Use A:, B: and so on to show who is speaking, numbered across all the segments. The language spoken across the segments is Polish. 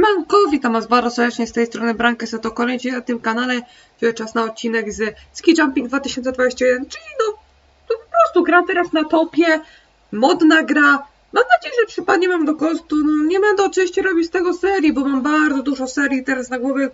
A: Manko, witam Was bardzo serdecznie z tej strony Brankę to kolejny na tym kanale. Dzisiaj czas na odcinek z Ski Jumping 2021, czyli no, to po prostu gra teraz na topie, modna gra. Mam nadzieję, że przypadnie mam do kostu. No, nie będę oczywiście robić z tego serii, bo mam bardzo dużo serii teraz na głowie.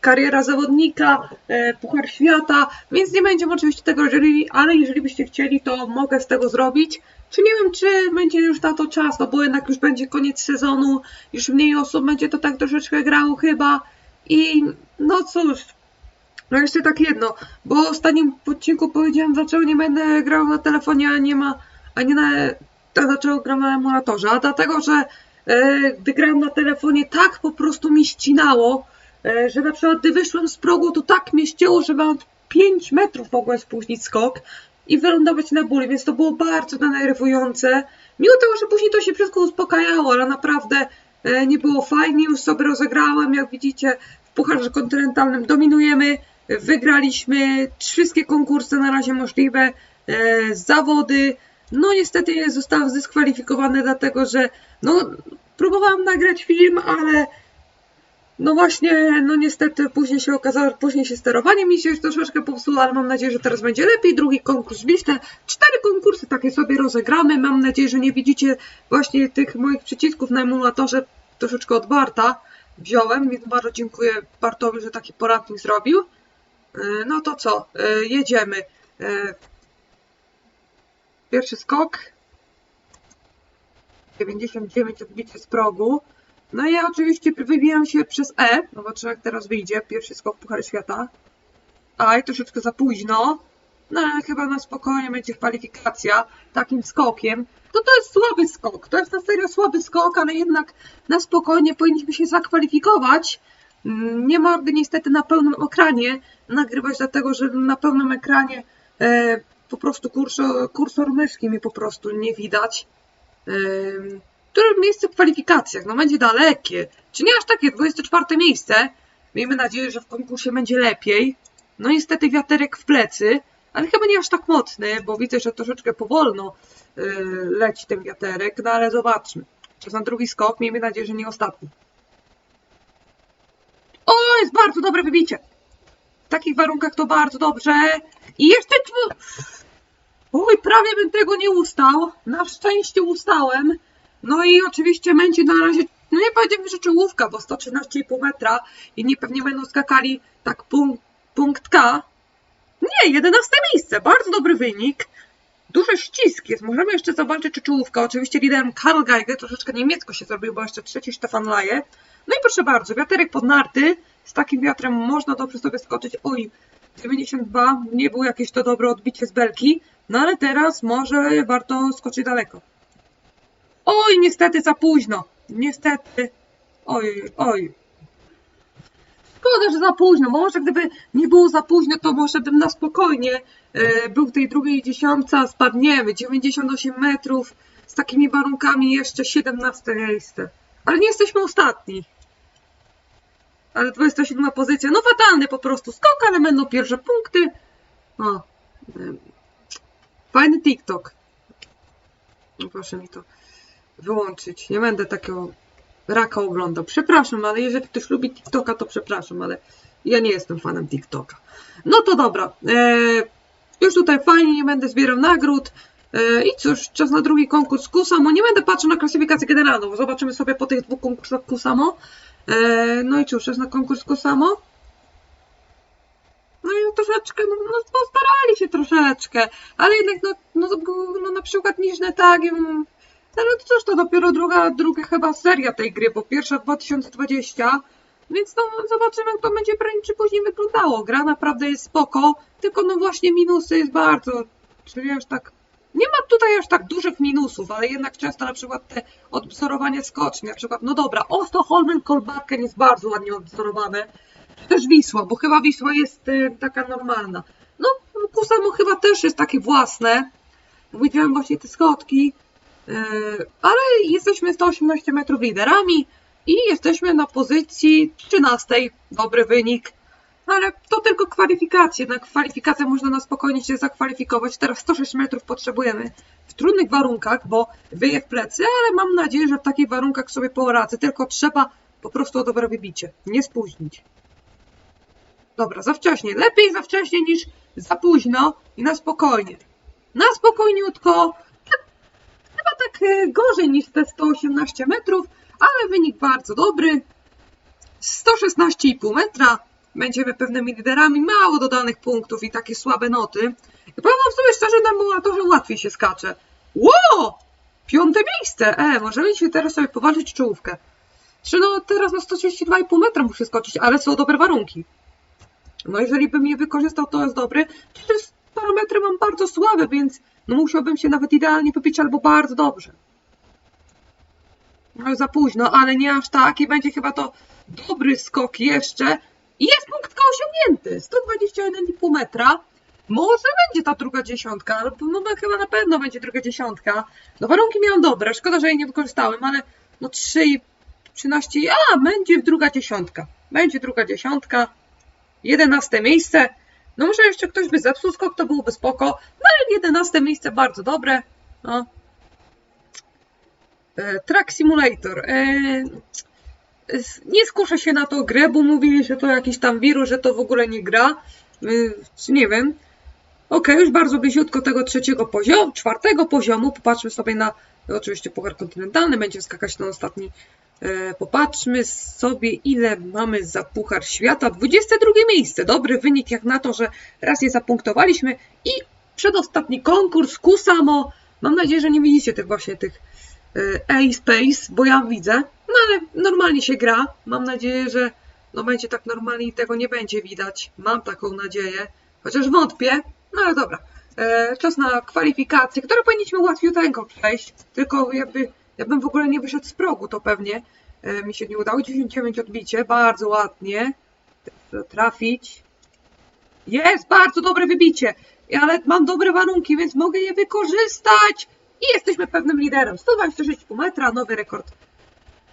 A: Kariera zawodnika, e, Puchar Świata, więc nie będziemy oczywiście tego jeżeli, ale jeżeli byście chcieli, to mogę z tego zrobić. Czy nie wiem, czy będzie już na to czas, no bo jednak już będzie koniec sezonu, już mniej osób będzie to tak troszeczkę grało chyba. I no cóż, no jeszcze tak jedno, bo w ostatnim odcinku powiedziałem, dlaczego nie będę grał na telefonie, a nie ma, a nie na, a dlaczego gram na emulatorze, a dlatego, że e, gdy grałem na telefonie, tak po prostu mi ścinało, e, że na przykład gdy wyszłem z progu, to tak mnie ścięło, że mam 5 metrów mogłem spóźnić skok i wylądować na bólu, więc to było bardzo denerwujące. Mimo tego, że później to się wszystko uspokajało, ale naprawdę e, nie było fajnie, już sobie rozegrałem, jak widzicie w Pucharze Kontynentalnym dominujemy, wygraliśmy wszystkie konkursy na razie możliwe, e, zawody, no niestety zostałem zdyskwalifikowany dlatego, że no próbowałam nagrać film, ale no właśnie, no niestety później się okazało, później się sterowanie mi się już troszeczkę popsuło, ale mam nadzieję, że teraz będzie lepiej. Drugi konkurs liczne. Cztery konkursy takie sobie rozegramy. Mam nadzieję, że nie widzicie właśnie tych moich przycisków na emulatorze troszeczkę od Barta. Wziąłem, więc bardzo dziękuję Bartowi, że taki poradnik zrobił. E, No to co, E, jedziemy. E, Pierwszy skok. 99 odbicie z progu. No i ja oczywiście wybijam się przez E. Zobaczymy jak teraz wyjdzie. Pierwszy skok Puchar Świata. Aj, troszeczkę za późno. No ale chyba na spokojnie będzie kwalifikacja takim skokiem. No to jest słaby skok. To jest na serio słaby skok, ale jednak na spokojnie powinniśmy się zakwalifikować. Mm, Nie mogę niestety na pełnym ekranie nagrywać, dlatego że na pełnym ekranie e, po prostu kursor, kursor myszki mi po prostu nie widać. Em, które miejsce w kwalifikacjach? No będzie dalekie. Czy nie aż takie, 24 miejsce. Miejmy nadzieję, że w konkursie będzie lepiej. No niestety wiaterek w plecy, ale chyba nie aż tak mocny, bo widzę, że troszeczkę powolno yy, leci ten wiaterek, no ale zobaczmy. Czas na drugi skok, miejmy nadzieję, że nie ostatni. O, jest bardzo dobre wybicie. W takich warunkach to bardzo dobrze. I jeszcze... Oj, prawie bym tego nie ustał. Na szczęście ustałem. No i oczywiście będzie na razie, no nie powiedziałbym, że czołówka, bo 113,5 metra i nie pewnie będą skakali tak punkt, punkt K. Nie, 11 miejsce, bardzo dobry wynik. Duży ścisk jest, możemy jeszcze zobaczyć, czy czołówka. Oczywiście liderem Karl Geiger, troszeczkę niemiecko się zrobił, bo jeszcze trzeci Stefan Laje. No i proszę bardzo, wiaterek pod narty. Z takim wiatrem można dobrze sobie skoczyć. Oj, 92, nie było jakieś to dobre odbicie z belki. No ale teraz może warto skoczyć daleko. Oj, niestety za późno. Niestety. Oj, oj. Szkoda, że za późno. bo Może gdyby nie było za późno, to może bym na spokojnie e, był w tej drugiej dziesiątce, spadniemy. 98 metrów z takimi warunkami jeszcze 17 miejsce. Ale nie jesteśmy ostatni. Ale 27 pozycja. No fatalny po prostu skok, ale będą pierwsze punkty. O. em, Fajny TikTok. No proszę mi to wyłączyć. Nie będę takiego raka oglądał. Przepraszam, ale jeżeli ktoś lubi TikToka, to przepraszam, ale ja nie jestem fanem TikToka. No to dobra. E, już tutaj fajnie, nie będę zbierał nagród. E, I cóż, czas na drugi konkurs Kusamo. Nie będę patrzył na klasyfikację generalną. Zobaczymy sobie po tych dwóch konkursach Kusamo. E, no i cóż, czas na konkurs Kusamo. No i troszeczkę, no, no postarali się troszeczkę, ale jednak no, no, no na przykład Niżne Tagium, ale cóż, to dopiero druga, druga chyba seria tej gry, bo pierwsza 2020, więc no zobaczymy jak to będzie prędzej czy później wyglądało. Gra naprawdę jest spoko, tylko no właśnie minusy jest bardzo, czyli aż tak, nie ma tutaj aż tak dużych minusów, ale jednak często na przykład te odwzorowanie skoczni, na przykład, no dobra, Ostoholmen Kolbakken jest bardzo ładnie odwzorowane, czy też Wisła, bo chyba Wisła jest y, taka normalna. No, Kusamo chyba też jest takie własne. Widziałem właśnie te schodki, ale jesteśmy 118 metrów liderami i jesteśmy na pozycji 13. Dobry wynik. Ale to tylko kwalifikacje. Na kwalifikacje można na spokojnie się zakwalifikować. Teraz 106 metrów potrzebujemy w trudnych warunkach, bo wyje w plecy, ale mam nadzieję, że w takich warunkach sobie poradzę. Tylko trzeba Po prostu o dobre wybicie. Nie spóźnić. Dobra, za wcześnie. Lepiej za wcześnie niż za późno i na spokojnie. Na spokojniutko. Chyba tak e, gorzej niż te 118 metrów, ale wynik bardzo dobry. 116,5 metra. Będziemy pewnymi liderami, mało dodanych punktów i takie słabe noty. I powiem wam sobie szczerze, na emulatorze łatwiej się skacze. Ło! Piąte miejsce! E, możemy się teraz sobie powalczyć czołówkę. Czy no teraz na 132,5 metra muszę skoczyć, ale są dobre warunki. No jeżeli bym je wykorzystał, to jest dobry. Przecież parametry mam bardzo słabe, więc no musiałbym się nawet idealnie wypić albo bardzo dobrze. No za późno, ale nie aż tak i będzie chyba to dobry skok jeszcze. I jest punkt K osiągnięty! 121,5 metra. Może będzie ta druga dziesiątka, ale no to chyba na pewno będzie druga dziesiątka. No warunki miałam dobre, szkoda, że jej nie wykorzystałem, ale no 3 i 13, a będzie druga dziesiątka. Będzie druga dziesiątka. 11 miejsce. No może jeszcze ktoś by zepsuł skok, to byłoby spoko. No ale 11 miejsce bardzo dobre. No. E, Track Simulator. E, nie skuszę się na tą grę, bo mówili, że to jakiś tam wirus, że to w ogóle nie gra. Czy nie wiem. Okej, już bardzo bliziutko tego trzeciego poziomu, czwartego poziomu. Popatrzmy sobie na oczywiście puchar kontynentalny, będzie skakać na ostatni. E, popatrzmy sobie, ile mamy za puchar świata. 22 miejsce. Dobry wynik, jak na to, że raz je zapunktowaliśmy. I przedostatni konkurs Kusamo. Mam nadzieję, że nie widzicie tych właśnie tych e, A-Space, bo ja widzę. No ale normalnie się gra. Mam nadzieję, że no będzie tak normalnie i tego nie będzie widać. Mam taką nadzieję. Chociaż wątpię. No ale dobra. E, czas na kwalifikacje, które powinniśmy łatwiuteńko przejść. Tylko jakby, jakbym w ogóle nie wyszedł z progu, to pewnie e, mi się nie udało. 99 odbicie, bardzo ładnie. Trafić. Jest bardzo dobre wybicie. Ale mam dobre warunki, więc mogę je wykorzystać. I jesteśmy pewnym liderem. 126,5 metra, nowy rekord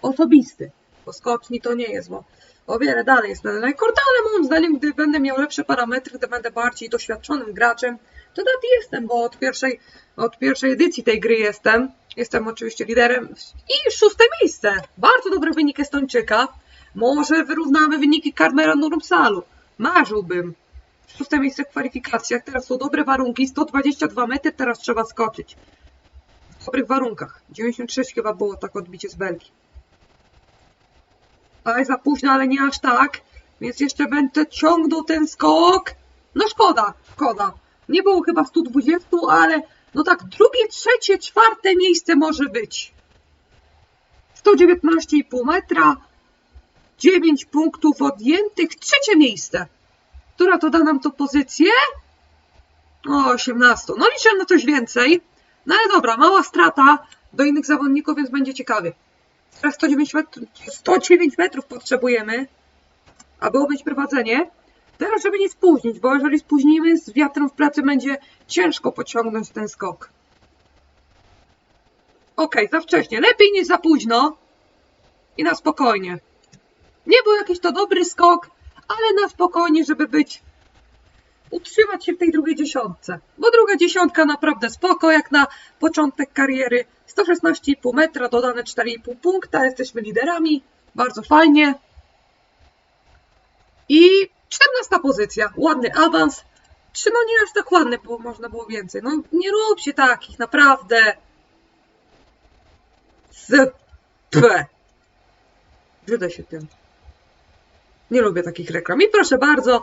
A: osobisty. Bo skoczni to nie jest, bo o wiele dalej jest ten rekord, ale moim zdaniem, gdy będę miał lepsze parametry, gdy będę bardziej doświadczonym graczem, to jestem, bo od pierwszej, od pierwszej edycji tej gry jestem. Jestem oczywiście liderem i szóste miejsce. Bardzo dobry wynik Estończyka. Może wyrównamy wyniki Karmera Nurmsalu. Marzyłbym. Szóste miejsce w kwalifikacjach. Teraz są dobre warunki. 122 metry teraz trzeba skoczyć. W dobrych warunkach. 96 chyba było tak odbicie z belki. Ale za późno, ale nie aż tak. Więc jeszcze będę ciągnął ten skok. No szkoda, szkoda. Nie było chyba 120, ale no tak drugie, trzecie, czwarte miejsce może być. 119,5 metra. 9 punktów odjętych. Trzecie miejsce. Która to da nam to pozycję? O, 18. No liczę na coś więcej. No ale dobra, mała strata do innych zawodników, więc będzie ciekawie. Teraz 109 metrów, 109 metrów potrzebujemy, aby obejść prowadzenie. Teraz, żeby nie spóźnić, bo jeżeli spóźnimy z wiatrem w plecy, będzie ciężko pociągnąć ten skok. Okej, za wcześnie. Lepiej niż za późno. I na spokojnie. Nie był jakiś to dobry skok, ale na spokojnie, żeby być utrzymać się w tej drugiej dziesiątce. Bo druga dziesiątka naprawdę spoko, jak na początek kariery. 116,5 metra, dodane 4,5 punkta, jesteśmy liderami. Bardzo fajnie. I 14 pozycja, ładny awans. Czy no nie aż tak ładny, bo można było więcej. No nie róbcie takich, naprawdę. Z P. Brzydę się tym. Nie lubię takich reklam. I proszę bardzo,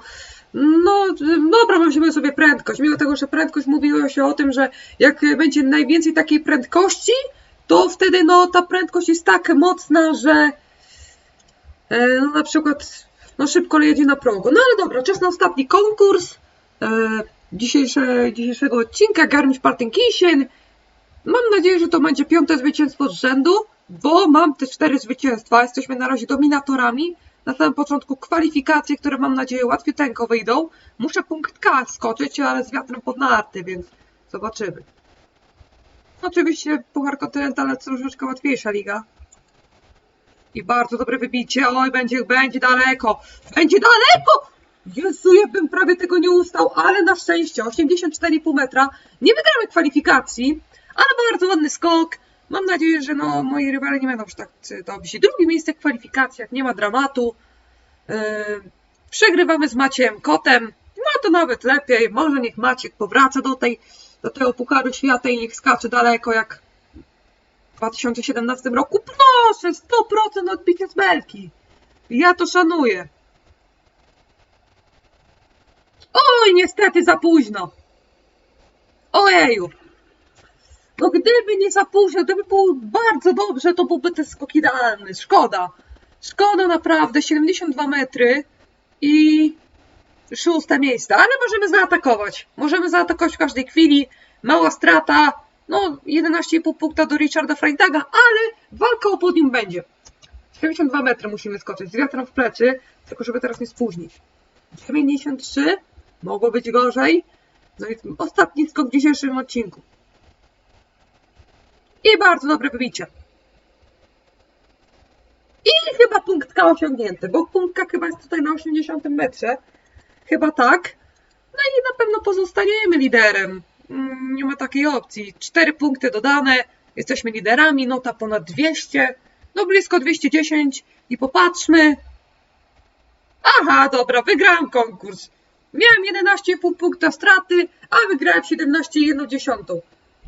A: no dobra, weźmy sobie prędkość. Mimo tego, że prędkość mówiło się o tym, że jak będzie najwięcej takiej prędkości, to wtedy no ta prędkość jest tak mocna, że e, no na przykład no szybko jedzie na progu. No ale dobra, czas na ostatni konkurs e, dzisiejsze, dzisiejszego odcinka Garmisch-Partenkirchen. Mam nadzieję, że to będzie piąte zwycięstwo z rzędu, bo mam te cztery zwycięstwa. Jesteśmy na razie dominatorami. Na samym początku kwalifikacje, które mam nadzieję łatwiuteńko wyjdą. Muszę punkt K skoczyć, ale z wiatrem pod narty, więc zobaczymy. Oczywiście Puchar Kontynentalny to troszeczkę łatwiejsza liga. I bardzo dobre wybicie. Oj, będzie, będzie daleko. Będzie daleko! Jezu, ja bym prawie tego nie ustał, ale na szczęście 84,5 metra. Nie wygramy kwalifikacji, ale bardzo ładny skok. Mam nadzieję, że no, moi rywale nie będą już tak dobrzy. Drugie miejsce w kwalifikacjach, nie ma dramatu. Yy, przegrywamy z Maciem Kotem. No to nawet lepiej. Może niech Maciek powraca do, tej, do tego Pucharu Świata i niech skacze daleko jak w 2017 roku. Proszę, 100% odbicia z belki. Ja to szanuję. Oj, niestety za późno. Ojeju. No gdyby nie za późno, gdyby było bardzo dobrze, to byłby ten skok idealny. Szkoda. Szkoda naprawdę. 72 metry i szóste miejsce. Ale możemy zaatakować. Możemy zaatakować w każdej chwili. Mała strata. No, 11,5 punkta do Richarda Freitaga, ale walka o podium będzie. 72 metry musimy skoczyć z wiatrem w plecy, tylko żeby teraz nie spóźnić. 93. Mogło być gorzej. No i ostatni skok w dzisiejszym odcinku. I bardzo dobre wybicie. I chyba punkt K osiągnięty, bo punkt K chyba jest tutaj na 80 metrze. Chyba tak. No i na pewno pozostaniemy liderem. Mm, Nie ma takiej opcji. Cztery punkty dodane, jesteśmy liderami, nota ponad 200, no blisko 210 i popatrzmy. Aha, dobra, wygrałem konkurs. Miałem 11,5 punkta straty, a wygrałem 17,1.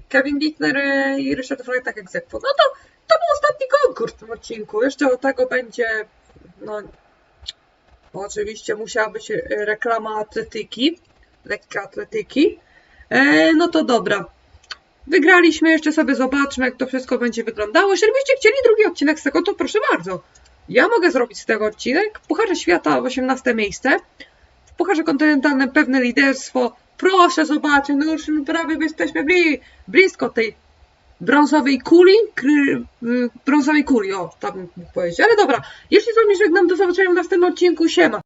A: Kevin Littner e, i Richard Freitag egzekwo. No to, to był ostatni konkurs w tym odcinku. Jeszcze od tego będzie, no, oczywiście musiała być reklama atletyki, lekka atletyki. E, no to dobra. Wygraliśmy, jeszcze sobie zobaczmy, jak to wszystko będzie wyglądało. Jeżeli byście chcieli drugi odcinek z tego, to proszę bardzo. Ja mogę zrobić z tego odcinek. Pucharze Świata 18 miejsce. W Pucharze Kontynentalnym pewne liderstwo. Proszę zobaczyć, no już prawie jesteśmy bli, blisko tej brązowej kuli. Kry, y, brązowej kuli, o, tak bym powiedzieć. Ale dobra, jeśli z wami żegnam, do zobaczenia w następnym odcinku. Siema.